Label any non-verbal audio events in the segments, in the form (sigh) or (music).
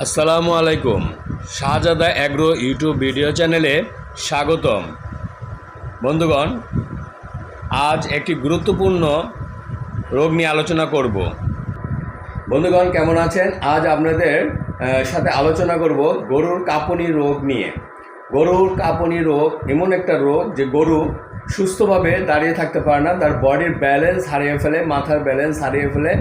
আসসালামু আলাইকুম। শাহজাদা agro YouTube video চ্যানেলে স্বাগতম। বন্ধুগণ, আজ একটি গুরুত্বপূর্ণ রোগ নিয়ে আলোচনা করব। বন্ধুগণ, কেমন আছেন? আজ আপনাদের সাথে আলোচনা করব গরুর কাঁপুনি রোগ নিয়ে। গরুর কাঁপুনি রোগ এমন একটা রোগ যে গরু সুস্থভাবে দাঁড়িয়ে থাকতে পারে না। তার বডির ব্যালেন্স হারিয়ে ফেলে, মাথার ব্যালেন্স হারিয়ে ফেলে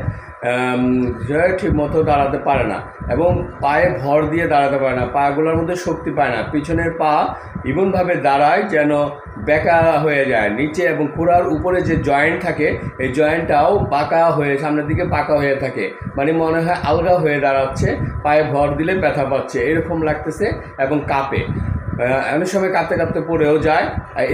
ঠিক মতো দাঁড়াতে পারে না এবং পায়ে ভর দিয়ে দাঁড়াতে পারে না, পাগুলোর মধ্যে শক্তি পায় না, পিছনের পা এমনভাবে দাঁড়ায় যেন বেঁকা হয়ে যায়। নিচে এবং পুরার উপরে যে জয়েন্ট থাকে, এই জয়েন্টটাও বাঁকা হয়ে, সামনের দিকে পাকা হয়ে থাকে। মানে মনে হয় আলগা হয়ে দাঁড়াচ্ছে, পায়ে ভর দিলে ব্যথা পাচ্ছে, এরকম লাগতেছে এবং কাঁপে। অনেক সময় কাঁপতে কাঁপতে পড়েও যায়।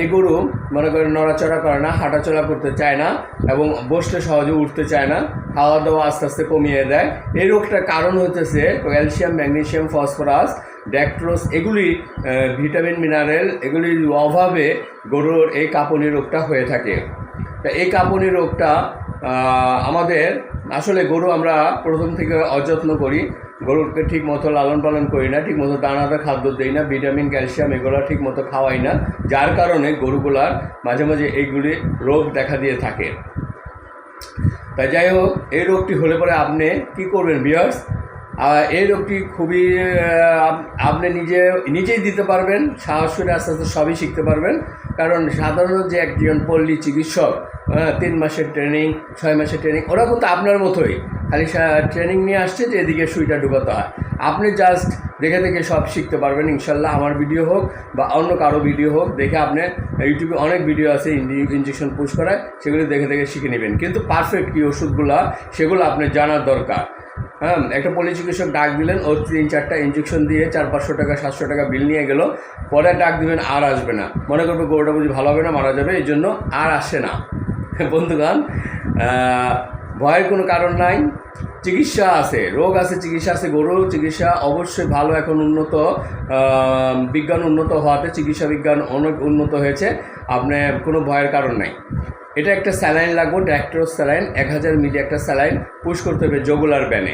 এই গরু মনে করেন নড়াচড়া করে না, হাঁটাচলা করতে চায় না এবং বসতে সহজে উঠতে চায় না খাওয়া দাওয়া আস্তে আস্তে কমিয়ে দেয়। এই রোগটার কারণ হতেছে ক্যালসিয়াম, ম্যাগনেসিয়াম, ফসফরাস, ড্যাক্ট্রোস এগুলি ভিটামিন, মিনারেল এগুলির অভাবে গরুর এই কাঁপুনি রোগটা হয়ে থাকে। তা এই কাঁপুনি রোগটা আমাদের আসলে গরু আমরা প্রথম থেকে অযত্ন করি। গরুকে ঠিক মতো লালন পালন করি না ঠিক মতো দানাদার খাদ্য দিই না, ভিটামিন, ক্যালসিয়াম এগুলো ঠিক মতো খাওয়াই না, যার কারণে গরুগুলার মাঝে মাঝে এইগুলি রোগ দেখা দিয়ে থাকে। তাই যাই হোক, এই রোগটি হলে পরে আপনি কি করবেন বিয়ার্স এই রোগটি খুবই আপ- আপনি নিজে, নিজেই দিতে পারবেন, সাহস করে আস্তে আস্তে সবই শিখতে পারবেন। কারণ সাধারণত যে একজন পল্লী চিকিৎসক তিন মাসের ট্রেনিং, ছয় মাসের ট্রেনিং, ওরা কিন্তু আপনার মতোই। খালি ট্রেনিং নিয়ে আসছে যে এদিকে সুইটা ঢুকাতে হয়। আপনি জাস্ট দেখে দেখে সব শিখতে পারবেন, ইনশাল্লাহ আমার ভিডিও হোক বা অন্য কারও ভিডিও হোক, দেখে আপনি, ইউটিউবে অনেক ভিডিও আছে ইঞ্জেকশন পুশ করায়, সেগুলো দেখে দেখে শিখে নেবেন। কিন্তু পারফেক্ট কী ওষুধগুলো, সেগুলো আপনি জানার দরকার। হ্যাঁ একটা পলি চিকিৎসক ডাক দিলেন, ওর তিন চারটা ইঞ্জেকশন দিয়ে চার পাঁচশো টাকা, সাতশো টাকা বিল নিয়ে গেল। পরে ডাক দিবেন, আর আসবে না। মনে করবে গরুটা বুঝি ভালো হবে না, মারা যাবে, এই জন্য আর আসে না। (laughs) বন্ধুগান ভয়ের কোনো কারণ নাই। চিকিৎসা আছে, রোগ আছে, চিকিৎসা আছে গরুর চিকিৎসা অবশ্যই ভালো, এখন উন্নত বিজ্ঞান উন্নত হওয়াতে চিকিৎসা বিজ্ঞান অনেক উন্নত হয়েছে। আপনার কোনো ভয়ের কারণ নাই। এটা একটা স্যালাইন লাগবে ড্যাক্টর স্যালাইন, এক হাজার মিলি একটা স্যালাইন পুশ করতে হবে জগুলার ব্যানে।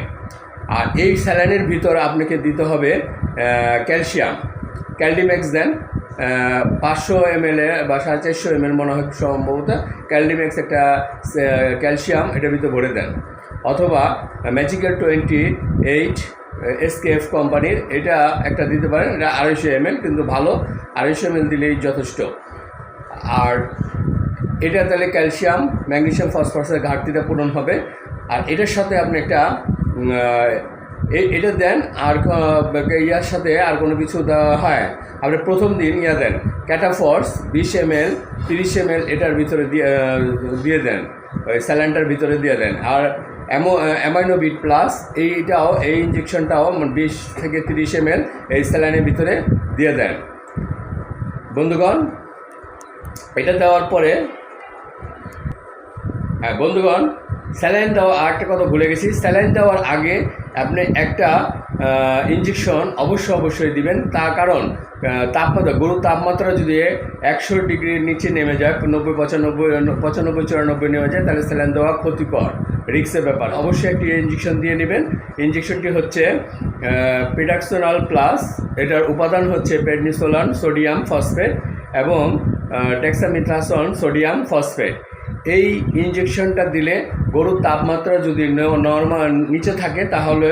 আর এই স্যালাইনের ভিতর আপনাকে দিতে হবে ক্যালসিয়াম। ক্যালডিম্যাক্স দেন পাঁচশো এম এল বা সাড়ে চারশো এম এল মনে হয় সম্ভবত, ক্যালডিম্যাক্স একটা ক্যালসিয়াম, এটার ভিতরে ভরে দেন। অথবা ম্যাজিক্যাল টোয়েন্টি এইট এসকেএফ কোম্পানির, এটা একটা দিতে পারেন, এটা আড়াইশো এম কিন্তু ভালো, আড়াইশো এম দিলেই যথেষ্ট। আর এটা তাহলে ক্যালসিয়াম ম্যাগনেশিয়াম ফসফরাসের ঘাটতিটা পূরণ হবে। আর এটার সাথে আপনি একটা এটা দেন, আর ইয়ার সাথে আর কোনো কিছু দেওয়া হয়। আপনি প্রথম দিন ইয়া দেন, ক্যাটাফর্স, বিশ এম এল তিরিশ এম এল এটার ভিতরে দিয়ে দিয়ে দেন, ওই স্যালাইনটার ভিতরে দিয়ে দেন। আর অ্যামো অ্যামাইনো বিট প্লাস, এইটাও, এই ইঞ্জেকশনটাও বিশ থেকে তিরিশ এম এল এই স্যালাইনের ভিতরে দিয়ে দেন। বন্ধুগণ, এটা দেওয়ার পরে হ্যাঁ বন্ধুগণ, স্যালাইন দেওয়া আর একটা কথা ভুলে গেছি। স্যালাইন দেওয়ার আগে আপনি একটা ইঞ্জেকশন অবশ্যই অবশ্যই দিবেন। তার কারণ তাপমাত্রা, গরুর তাপমাত্রা যদি একশো ডিগ্রির নিচে নেমে যায়, নব্বই, পঁচানব্বই পঁচানব্বই, চুরানব্বই নেমে যায়, তাহলে স্যালাইন দেওয়া ক্ষতিকর রিক্সের ব্যাপার। অবশ্যই একটি ইঞ্জেকশন দিয়ে নেবেন। ইঞ্জেকশনটি হচ্ছে পেডাক্সোনাল প্লাস এটার উপাদান হচ্ছে পেডনিসোলান সোডিয়াম ফসফেট এবং টেক্সামিথ্রাসন সোডিয়াম ফসফেট এই ইঞ্জেকশনটা দিলে গরুর তাপমাত্রা যদি নর্মাল নিচে থাকে, তাহলে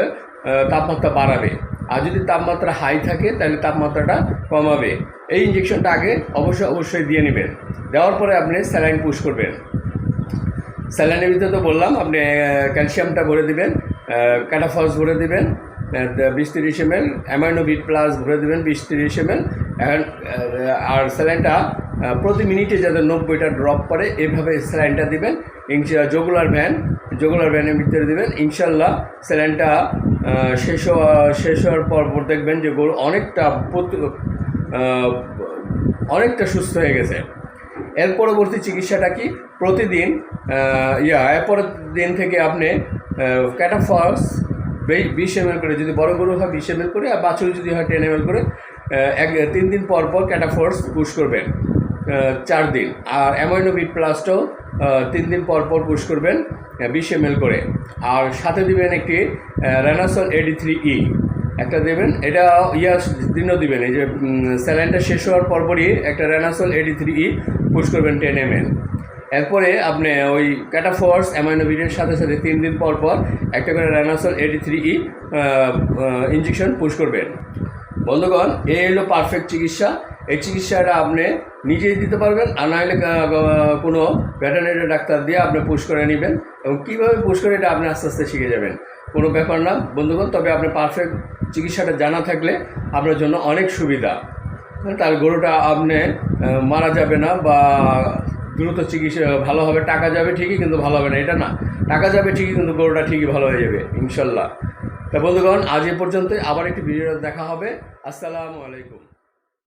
তাপমাত্রা বাড়াবে। আর যদি তাপমাত্রা হাই থাকে, তাহলে তাপমাত্রাটা কমাবে। এই ইঞ্জেকশনটা আগে অবশ্যই অবশ্যই দিয়ে নেবেন। দেওয়ার পরে আপনি স্যালাইন পুশ করবেন। স্যালাইনের ভিতরে তো বললাম, আপনি ক্যালসিয়ামটা ভরে দিবেন ক্যাটাফস ভরে দিবেন বিশ তিরিশ M L amino bit plus ভরে দেবেন, বিশ তিরিশ এম এল আর স্যালাইনটা প্রতি মিনিটে যাতে নব্বইটা ড্রপ করে এভাবে স্যালাইনটা দিবেন। জগুলার ভ্যান জগুলার ভ্যানের ভিতরে দিবেন। ইনশাল্লাহ স্যালাইনটা শেষ হওয়া শেষ হওয়ার পর দেখবেন যে গরু অনেকটা অনেকটা সুস্থ হয়ে গেছে। এর পরবর্তী চিকিৎসাটা কি? প্রতিদিন ইয়া এরপরের দিন থেকে আপনি ক্যাটাফস বিশ এম করে, যদি বড় গরু হয় বিশ এম করে, আর বাছুর যদি হয় টেন এম করে এক তিন দিন পর পর ক্যাটাফোর্স পুশ করবেন। চার দিন। আর অ্যামাইনো বিট প্লাসটাও তিন দিন পর পর পুশ করবেন বিশ এম করে। আর সাথে দিবেন একটি রেনাসল এডি থ্রি ই একটা দেবেন, এটা ইয়া দিনও দিবেন, এই যে স্যালাইনটা শেষ হওয়ার পরপরই একটা Renasol AD three E push করবেন টেন এম এল এরপরে আপনি ওই ক্যাটাফোর্স অ্যামাইনোভিডের সাথে সাথে তিন দিন পর পর একটা করে Renasol AD three E injection push করবেন। বন্ধুগণ, এই হলো পারফেক্ট চিকিৎসা। এই চিকিৎসাটা আপনি নিজেই দিতে পারবেন, আর নাহলে কোনো ভেটেরিনারি ডাক্তার দিয়ে আপনি পুশ করে নেবেন এবং কীভাবে পুশ করে এটা আপনি আস্তে আস্তে শিখে যাবেন। কোনো ব্যাপার না, বন্ধুগণ, তবে আপনি পারফেক্ট চিকিৎসাটা জানা থাকলে আপনার জন্য অনেক সুবিধা। তার গরুটা আপনি মারা যাবে না বা দ্রুত চিকিৎসা ভালো হবে টাকা যাবে ঠিকই কিন্তু ভালো হবে না, এটা না। টাকা যাবে ঠিকই কিন্তু গরুটা ঠিকই ভালো হয়ে যাবে, ইনশাল্লাহ। তা বন্ধুগণ, আজ এ পর্যন্ত আবার একটি ভিডিও দেখা হবে। আসসালামু আলাইকুম।